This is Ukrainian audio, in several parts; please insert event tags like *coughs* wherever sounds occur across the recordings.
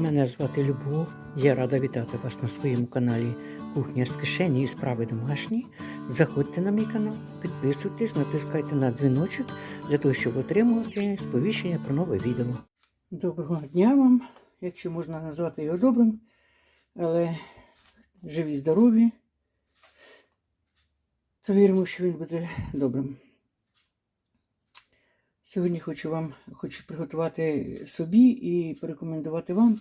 Мене звати Любов. Я рада вітати вас на своєму каналі Кухня з кишені і справи домашні. Заходьте на мій канал, підписуйтесь, натискайте на дзвіночок для того, щоб отримувати сповіщення про нове відео. Доброго дня вам, якщо можна назвати його добрим, але живі, здорові, то віримо, що він буде добрим. Сьогодні хочу вам хочу приготувати собі і порекомендувати вам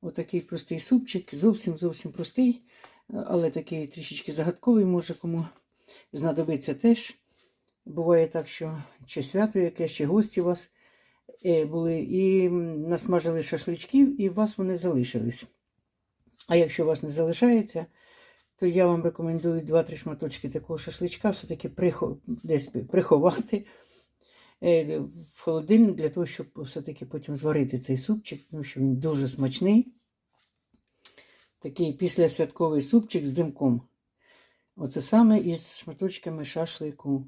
отакий простий супчик. Зовсім зовсім простий, але такий трішечки загадковий, може кому знадобиться теж. Буває так, що чи свято якесь, чи гості у вас е, були, і насмажили шашличків, і у вас вони залишились. А якщо у вас не залишається, то я вам рекомендую 2-3 шматочки такого шашличка все-таки прихо... десь приховати в холодильник для того, щоб все-таки потім зварити цей супчик, тому що він дуже смачний. Такий післясвятковий супчик з димком. Оце саме із шматочками шашлику.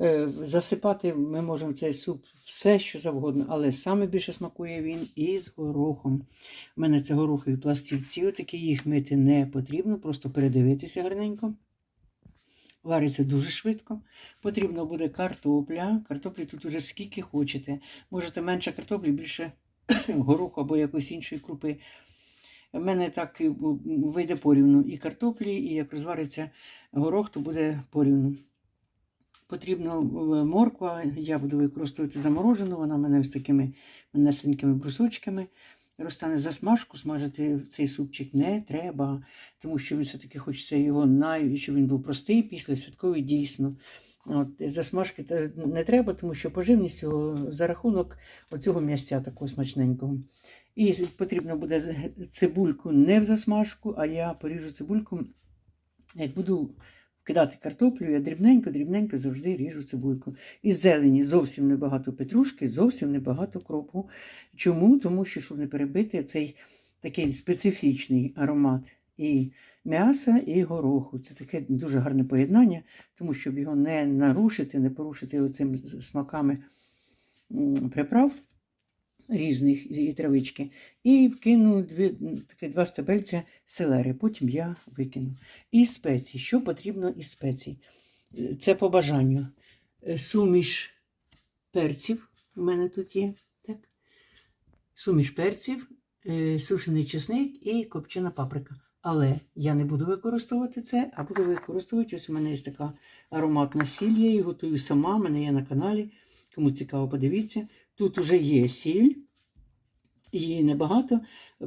Е, Засипати ми можемо цей суп все, що завгодно, але саме більше смакує він із горохом. У мене це горохові пластівці, отакі їх мити не потрібно, просто передивитися гарненько. Вариться дуже швидко. Потрібно буде картопля. Картоплі тут уже скільки хочете. Можете менше картоплі, більше *coughs* гороху або якоїсь іншої крупи. У мене так вийде порівну і картоплі, і як розвариться горох, то буде порівну. Потрібно е, морква, я буду використовувати заморожену, вона в мене ось такими несенькими брусочками. Розтане засмажку, смажити цей супчик не треба, тому що він все-таки хочеться його, най... щоб він був простий, після святковий дійсно. От, Засмажки не треба, тому що поживність його за рахунок оцього м'ястя такого смачненького. І потрібно буде цибульку не в засмажку, а я поріжу цибульку, як буду кидати картоплю, я дрібненько-дрібненько завжди ріжу цибульку. Із зелені зовсім небагато петрушки, зовсім небагато кропу. Чому? Тому що, щоб не перебити цей такий специфічний аромат і м'яса, і гороху. Це таке дуже гарне поєднання, тому щоб його не нарушити, не порушити оцим смаками приправ різних і травички. І вкину дві, такі два стебельця селери. Потім я викину. І спеції. Що потрібно із спецій? Це по бажанню. Суміш перців. У мене тут є. Так? Суміш перців, сушений чесник і копчена паприка. Але я не буду використовувати це, а буду використовувати. Ось у мене є така ароматна сіль, я її готую сама, в мене є на каналі. Кому цікаво, подивіться. Тут вже є сіль, її небагато,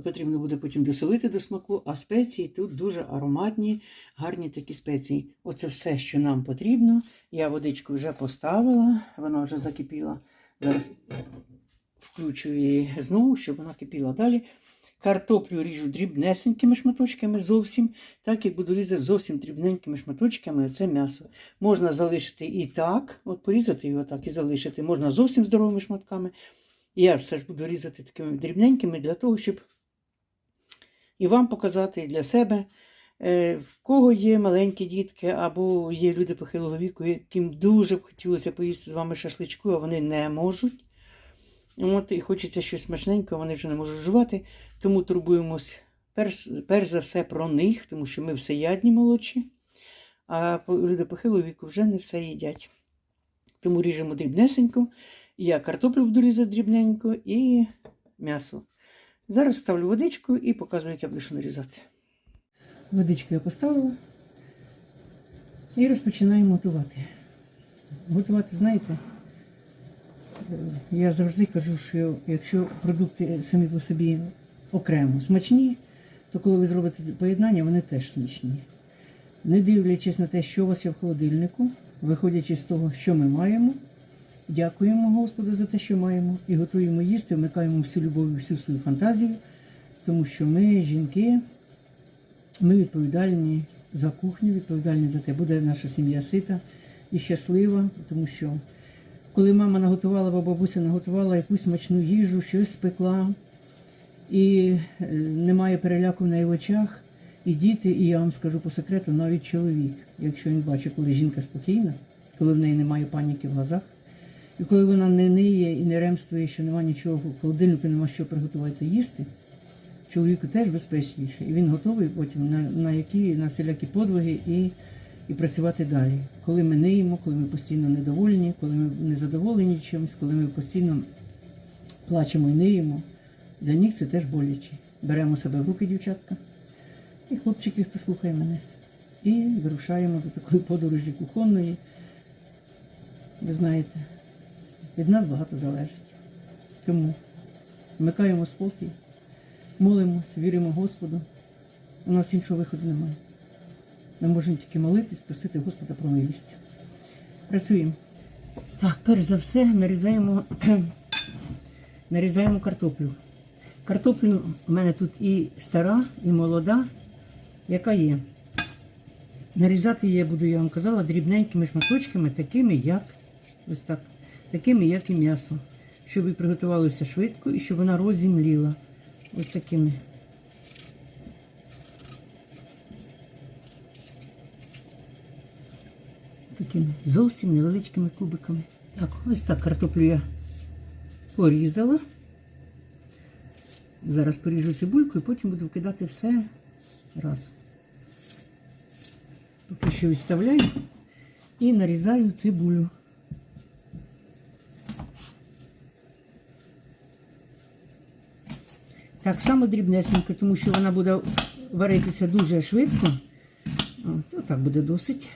потрібно буде потім досолити до смаку, а спеції тут дуже ароматні, гарні такі спеції. Оце все, що нам потрібно. Я водичку вже поставила, вона вже закипіла. Зараз включу її знову, щоб вона кипіла далі. Картоплю ріжу дрібнесенькими шматочками зовсім, так як буду різати зовсім дрібненькими шматочками це м'ясо. Можна залишити і так, от порізати його так і залишити. Можна зовсім здоровими шматками. Я все ж буду різати такими дрібненькими для того, щоб і вам показати, і для себе. В кого є маленькі дітки, або є люди похилого віку, яким дуже б хотілося поїсти з вами шашличку, а вони не можуть. От, І хочеться щось смачненького, вони вже не можуть жувати. Тому турбуємось перш, перш за все про них, тому що ми всеядні молодші, а люди похилого віку вже не все їдять. Тому ріжемо дрібнесенько. Я картоплю буду різати дрібненько і м'ясо. Зараз ставлю водичку і показую, як я буду що нарізати. Водичку я поставила і розпочинаємо готувати. Готувати, знаєте, я завжди кажу, що якщо продукти самі по собі окремо смачні, то коли ви зробите поєднання, вони теж смачні. Не дивлячись на те, що у вас є в холодильнику, виходячи з того, що ми маємо, дякуємо Господу за те, що маємо, і готуємо їсти, вмикаємо всю любов і всю свою фантазію, тому що ми, жінки, ми відповідальні за кухню, відповідальні за те, буде наша сім'я сита і щаслива, тому що коли мама наготувала, або бабуся наготувала якусь смачну їжу, щось спекла, і немає переляку в неї в очах, і діти, і я вам скажу по секрету, навіть чоловік, якщо він бачить, коли жінка спокійна, коли в неї немає паніки в глазах, і коли вона не ниє і не ремствує, що немає нічого в холодильнику, немає що приготувати їсти, чоловіку теж безпечніше. І він готовий потім на, на які на всілякі подвиги і, і працювати далі. Коли ми ниємо, коли ми постійно недовольні, коли ми незадоволені чимось, коли ми постійно плачемо і ниємо, для них це теж боляче. Беремо себе в руки, дівчатка, і хлопчики, хто слухає мене, і вирушаємо до такої подорожі кухонної. Ви знаєте, від нас багато залежить. Тому вмикаємо спокій, молимось, віримо Господу. У нас іншого виходу немає. Ми можемо тільки молитись, просити Господа про милість. Працюємо. Так, перш за все нарізаємо, *clears throat* нарізаємо картоплю. Картоплю у мене тут і стара, і молода, яка є. Нарізати її я буду, я вам казала, дрібненькими шматочками, такими, як ось так, такими, як і м'ясо. Щоб і приготувалося швидко і щоб вона розімліла. Ось такими. Такими зовсім невеличкими кубиками. Так, ось так картоплю я порізала. Зараз поріжу цибульку і потім буду вкидати все разом. Поки що відставляю і нарізаю цибулю. Так само дрібнесенько, тому що вона буде варитися дуже швидко. От, так буде досить.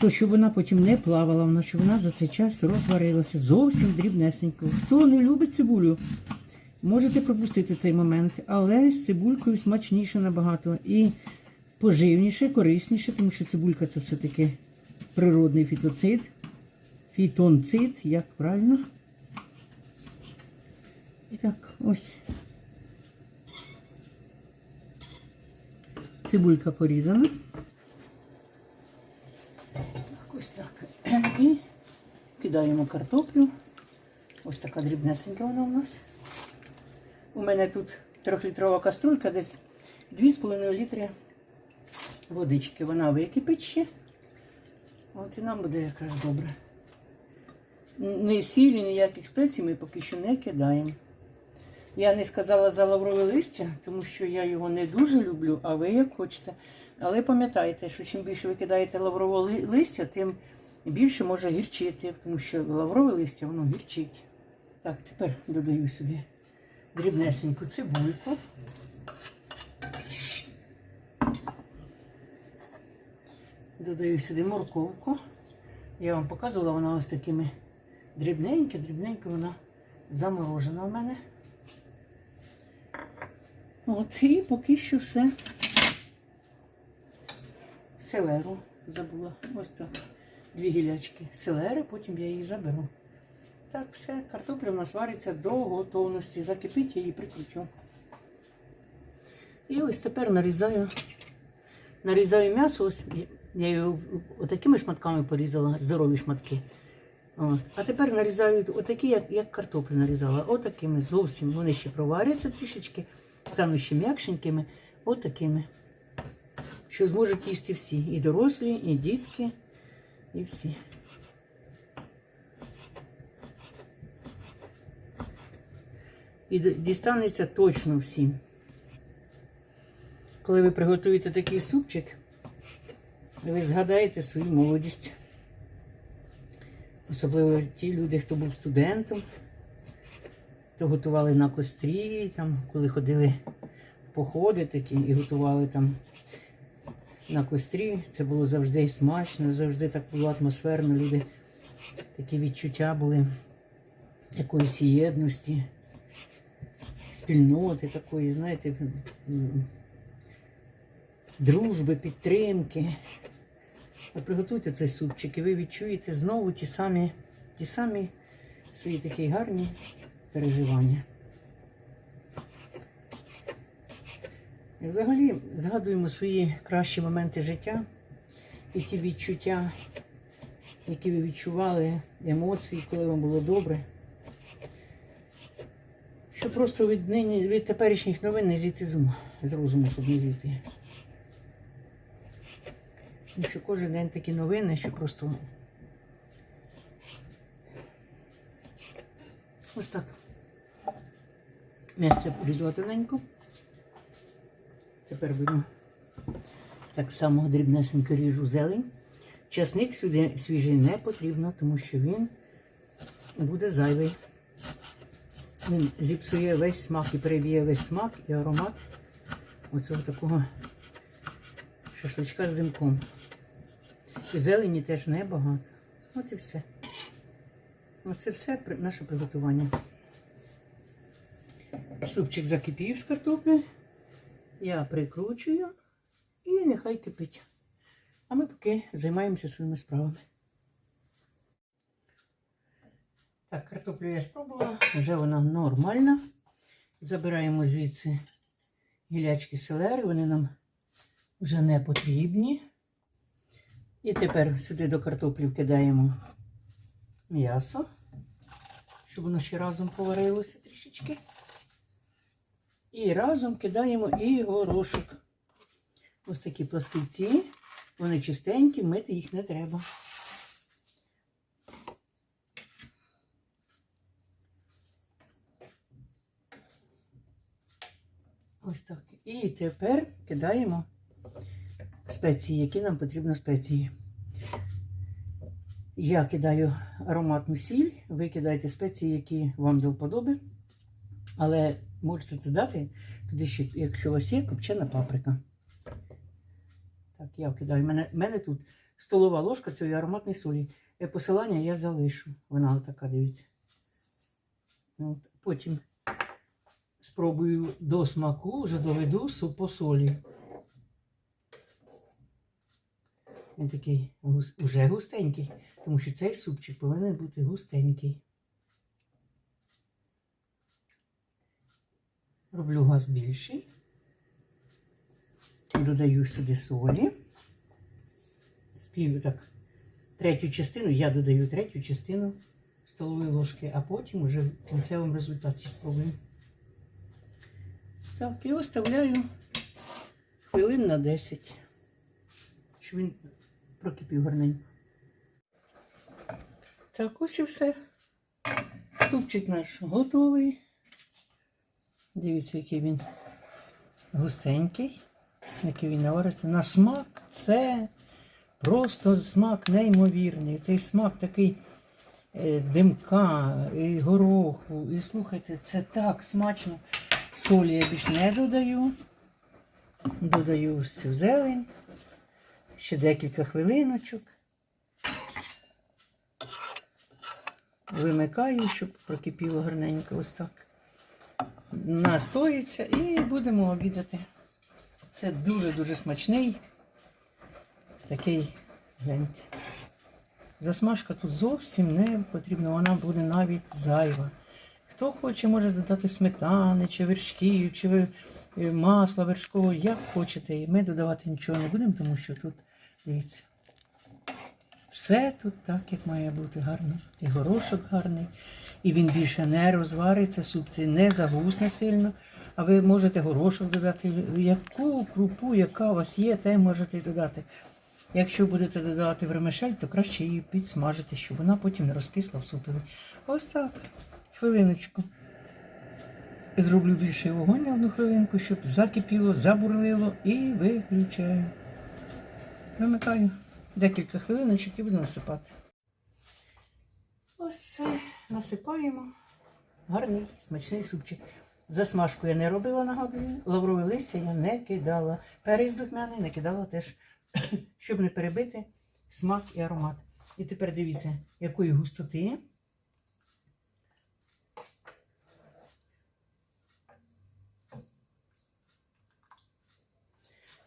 То, щоб вона потім не плавала, вона, щоб вона за цей час розварилася зовсім дрібнесенько. Хто не любить цибулю, можете пропустити цей момент, але з цибулькою смачніше набагато. І поживніше, корисніше, тому що цибулька це все-таки природний фітоцид. Фітонцид, як правильно. І так, ось. Цибулька порізана. Так. І кидаємо картоплю. Ось така дрібнесенька вона у нас. У мене тут трьохлітрова каструлька, десь 2,5 літри водички. Вона википить ще. От і нам буде якраз добре. Ні сілі, ніяких спецій ми поки що не кидаємо. Я не сказала за лаврове листя, тому що я його не дуже люблю, а ви як хочете. Але пам'ятайте, що чим більше ви кидаєте лаврового листя, тим більше може гірчити, тому що лаврове листя воно гірчить. Так, тепер додаю сюди дрібнесеньку цибульку. Додаю сюди морковку. Я вам показувала, вона ось такими дрібненько, дрібненько вона заморожена в мене. От, і поки що все. Селеру забула. Ось так. Дві гілячки селери, потім я її заберу. Так, все, картопля в нас вариться до готовності. Закипить, я її прикрутю. І ось тепер нарізаю, нарізаю м'ясо. Ось я його отакими шматками порізала, здорові шматки. От. А тепер нарізаю отакі, як, як картоплю нарізала. Отакими зовсім. Вони ще проваряться трішечки, стануть ще м'якшенькими. Отакими. Що зможуть їсти всі. І дорослі, і дітки, і всі. І дістанеться точно всім. Коли ви приготуєте такий супчик, ви згадаєте свою молодість. Особливо ті люди, хто був студентом, хто готували на кострі, там, коли ходили в походи такі і готували там на кострі. Це було завжди смачно, завжди так було атмосферно. Люди такі відчуття були якоїсь єдності, спільноти такої, знаєте, дружби, підтримки. От приготуйте цей супчик, і ви відчуєте знову ті самі, ті самі свої такі гарні переживання. Взагалі згадуємо свої кращі моменти життя і ті відчуття, які ви відчували, емоції, коли вам було добре. Щоб просто від нині, від теперішніх новин не зійти з з розуму, щоб не зійти. Тому що кожен день такі новини, що просто ось так. М'ясо порізала тоненько. Тепер беру так само дрібнесенько ріжу зелень. Часник сюди свіжий не потрібно, тому що він буде зайвий. Він зіпсує весь смак і переб'є весь смак і аромат оцього такого шашличка з димком. І зелені теж небагато. От і все. Оце все наше приготування. Супчик закипів з картоплі. Я прикручую і нехай кипить. А ми поки займаємося своїми справами. Так, картоплю я спробувала, вже вона нормальна. Забираємо звідси гілячки селери, вони нам вже не потрібні. І тепер сюди до картоплі вкидаємо м'ясо, щоб воно ще разом поварилося трішечки. І разом кидаємо і горошок. Ось такі пластивці. Вони чистенькі, мити їх не треба. Ось так. І тепер кидаємо спеції, які нам потрібно спеції. Я кидаю ароматну сіль, ви кидаєте спеції, які вам до вподоби. Але можете додати туди ще, якщо у вас є копчена паприка. Так, я вкидаю. У мене, мене тут столова ложка цієї ароматної солі. Посилання я залишу. Вона така, дивіться. От. Потім спробую до смаку, вже доведу су- по солі. Він такий уже густенький, тому що цей супчик повинен бути густенький. Роблю газ більший. Додаю сюди солі. Спів так. Третю частину, я додаю третю частину столової ложки, а потім вже в кінцевому результаті спробую. Так, і оставляю хвилин на 10, щоб він прокипів гарненько. Так, ось і все. Супчик наш готовий. Дивіться, який він густенький, який він наваристий. На смак це просто смак неймовірний. Цей смак такий е, димка, і гороху. І слухайте, це так смачно. Солі я більш не додаю. Додаю ось цю зелень. Ще декілька хвилиночок. Вимикаю, щоб прокипіло гарненько ось так. Настоїться і будемо обідати. Це дуже-дуже смачний. Такий, гляньте. Засмажка тут зовсім не потрібна, вона буде навіть зайва. Хто хоче, може додати сметани, чи вершків, чи е, масла вершкового, як хочете. І Ми додавати нічого не будемо, тому що тут, дивіться, все тут так, як має бути гарно. І горошок гарний, і він більше не розвариться, суп цей не загусне сильно. А ви можете горошок додати, яку крупу, яка у вас є, те можете додати. Якщо будете додавати вермишель, то краще її підсмажити, щоб вона потім не розкисла в супові. Ось так. Хвилиночку. Зроблю більший вогонь на одну хвилинку, щоб закипіло, забурлило і виключаю. Вимикаю декілька хвилиночок і буду насипати. Ось все, насипаємо. Гарний, смачний супчик. Засмажку я не робила, нагадую. Лаврове листя я не кидала. Перець духмяний не кидала теж, *coughs* щоб не перебити смак і аромат. І тепер дивіться, якої густоти.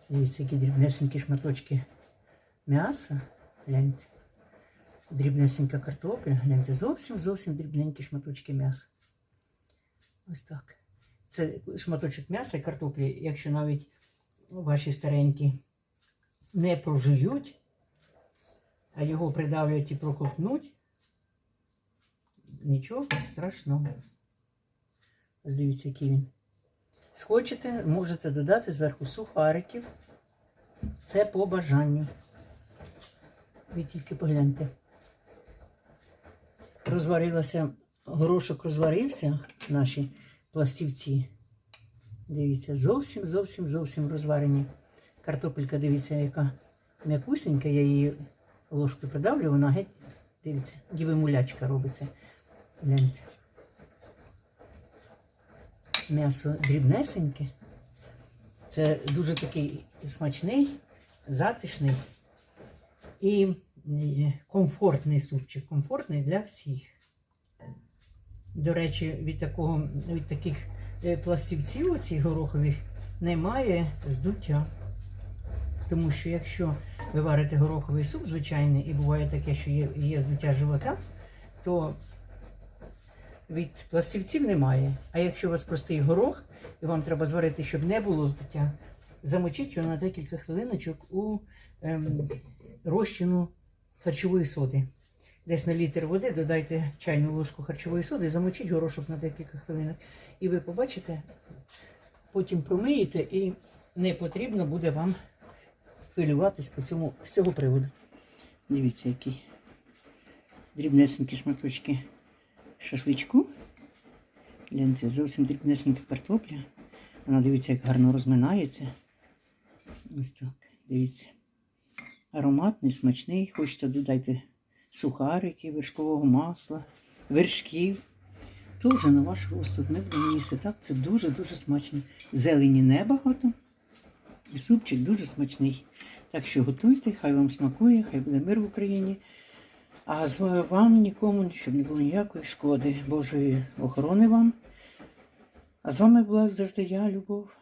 Дивіться, які дрібнесенькі шматочки м'яса. Гляньте. Дрібнесенька картопля. Гляньте, зовсім зовсім дрібненькі шматочки м'яса. Ось так. Це шматочок м'яса і картоплі, якщо навіть ваші старенькі не прожують, а його придавлюють і проковтнуть, нічого страшного. Ось дивіться, який він. Схочете, можете додати зверху сухариків. Це по бажанню. Ви тільки погляньте. Розварилося, горошок розварився, наші пластівці. Дивіться, зовсім, зовсім, зовсім розварені. Картопелька, дивіться, яка м'якусенька, я її ложкою придавлю, вона геть, дивіться, ніби мулячка робиться. Гляньте. М'ясо дрібнесеньке. Це дуже такий смачний, затишний і комфортний супчик. Комфортний для всіх. До речі, від, такого, від таких е, пластівців оцих горохових немає здуття. Тому що якщо ви варите гороховий суп звичайний, і буває таке, що є, є здуття живота, то від пластівців немає. А якщо у вас простий горох, і вам треба зварити, щоб не було здуття, замочіть його на декілька хвилиночок у ем, розчину харчової соди. Десь на літр води додайте чайну ложку харчової соди, замочіть горошок на декілька хвилинок. І ви побачите, потім промиєте, і не потрібно буде вам хвилюватись по цьому, з цього приводу. Дивіться, які дрібнесенькі шматочки шашличку. Гляньте, зовсім дрібнесенька картопля. Вона дивіться, як гарно розминається. Ось так, дивіться. Ароматний, смачний. Хочете додайте сухарики, вершкового масла, вершків. То вже на ваш розсуд. Ми будемо їсти так. Це дуже-дуже смачно. Зелені небагато. І супчик дуже смачний. Так що готуйте, хай вам смакує, хай буде мир в Україні. А з вам нікому, щоб не було ніякої шкоди, Божої охорони вам. А з вами була як завжди я, Любов.